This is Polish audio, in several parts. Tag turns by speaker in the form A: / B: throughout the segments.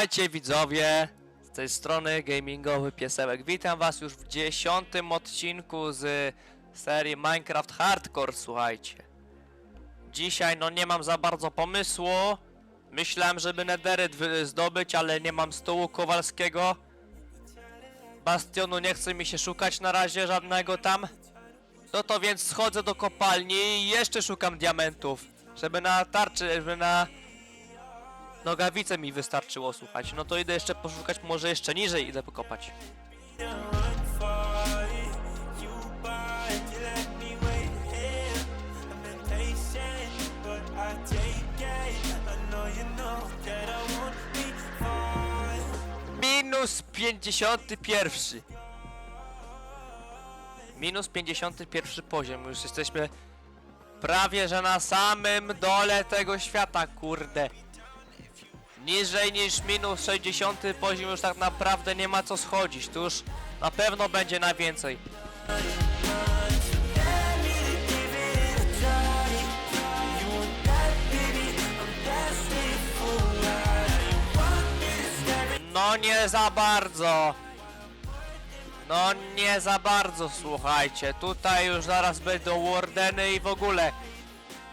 A: Witajcie widzowie! Z tej strony gamingowy piesełek. Witam was już w dziesiątym odcinku z serii Minecraft Hardcore, słuchajcie. Dzisiaj no nie mam za bardzo pomysłu. Myślałem, żeby Netheryt wy- zdobyć, ale nie mam stołu kowalskiego. Bastionu nie chce mi się szukać na razie żadnego tam. No to więc schodzę do kopalni i jeszcze szukam diamentów. Żeby na tarczy, żeby na Nogawice mi wystarczyło słuchać. No to idę jeszcze poszukać, może jeszcze niżej idę pokopać. Minus 51. Minus 51 poziom. Już jesteśmy prawie że na samym dole tego świata, kurde. Niżej niż minus 60 poziom już tak naprawdę nie ma co schodzić. Tu już na pewno będzie na więcej. No nie za bardzo. No nie za bardzo, słuchajcie. Tutaj już zaraz będą wardeny i w ogóle.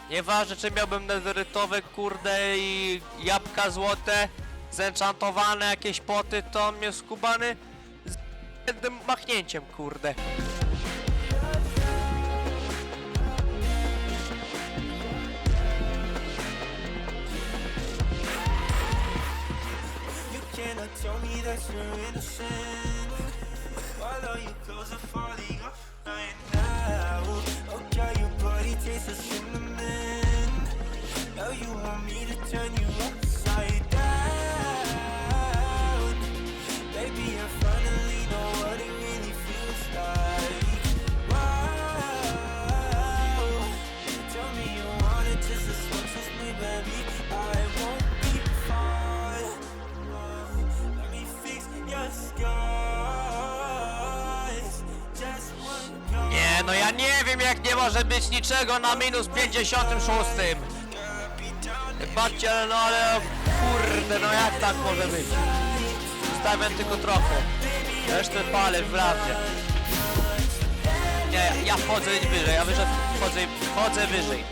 A: Nieważne czy miałbym netherytowe kurde i jabłka złote, zenchantowane jakieś poty, to mnie skubany z jednym machnięciem kurde.
B: You cannot tell me that you're innocent
A: wiem jak nie może być niczego na minus 56. Patrzcie, no ale kurde, no jak tak może być? Stawiam tylko trochę. Resztę palę w lawie. Nie, ja wchodzę wyżej, ja wyżej wchodzę, wchodzę wyżej.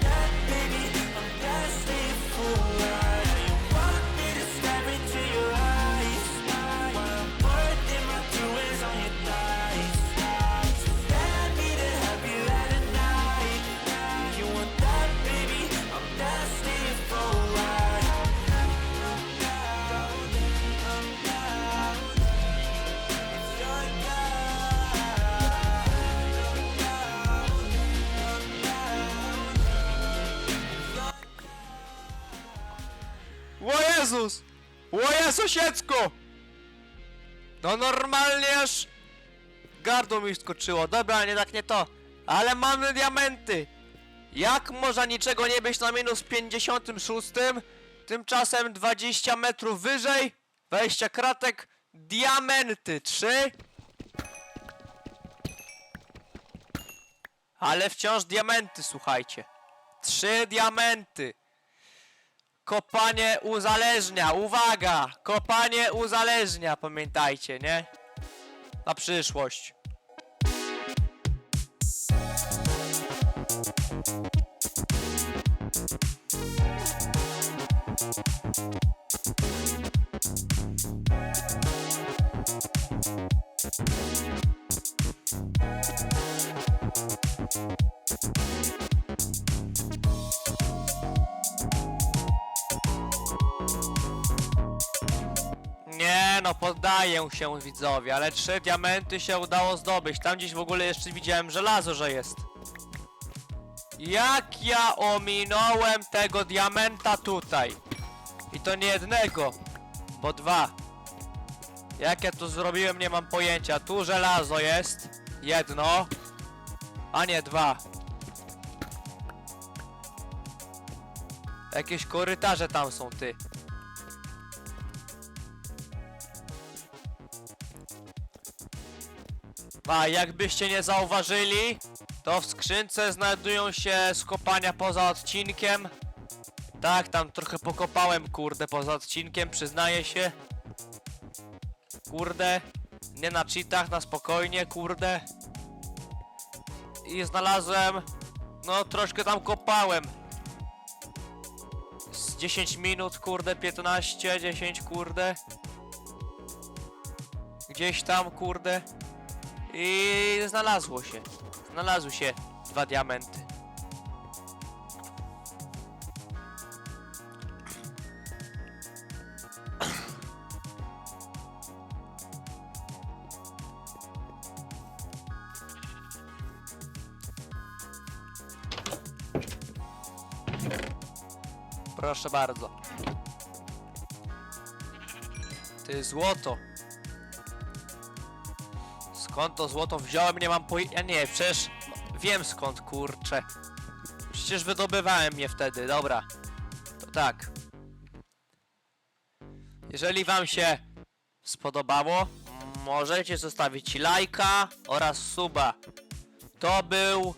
A: Jezus! O Jezusiecko! No normalnie aż gardło mi skoczyło. Dobra, nie tak nie to. Ale mamy diamenty! Jak można niczego nie być na minus 56? Tymczasem 20 metrów wyżej, 20 kratek, diamenty 3. Ale wciąż diamenty, słuchajcie. Trzy diamenty. Kopanie uzależnia, uwaga! Kopanie uzależnia, pamiętajcie, nie? Na przyszłość. No, poddaję się widzowie, ale trzy diamenty się udało zdobyć. Tam gdzieś w ogóle jeszcze widziałem żelazo, że jest. Jak ja ominąłem tego diamenta tutaj? I to nie jednego, bo dwa. Jak ja to zrobiłem, nie mam pojęcia. Tu żelazo jest. Jedno. A nie, dwa. Jakieś korytarze tam są, ty. A jakbyście nie zauważyli, to w skrzynce znajdują się skopania poza odcinkiem. Tak, tam trochę pokopałem, kurde, poza odcinkiem, przyznaję się. Kurde. Nie na cheatach, na spokojnie, kurde. I znalazłem... No, troszkę tam kopałem. Z 10 minut, kurde, 15, 10, kurde. Gdzieś tam, kurde. I znalazło się. Znalazły się dwa diamenty. Proszę bardzo. Ty złoto. Skąd to złoto wziąłem? Nie mam poj... Ja nie, przecież wiem skąd, kurczę. Przecież wydobywałem je wtedy, dobra. To tak. Jeżeli wam się spodobało, możecie zostawić lajka oraz suba. To był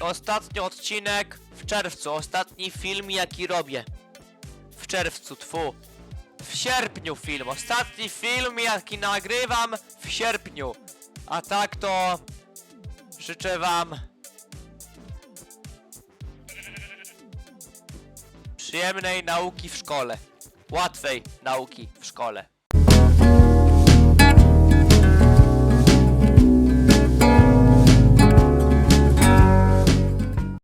A: ostatni odcinek w czerwcu. Ostatni film jaki robię. W czerwcu, tfu. W sierpniu film. Ostatni film jaki nagrywam w sierpniu. A tak to życzę wam przyjemnej nauki w szkole. Łatwej nauki w szkole.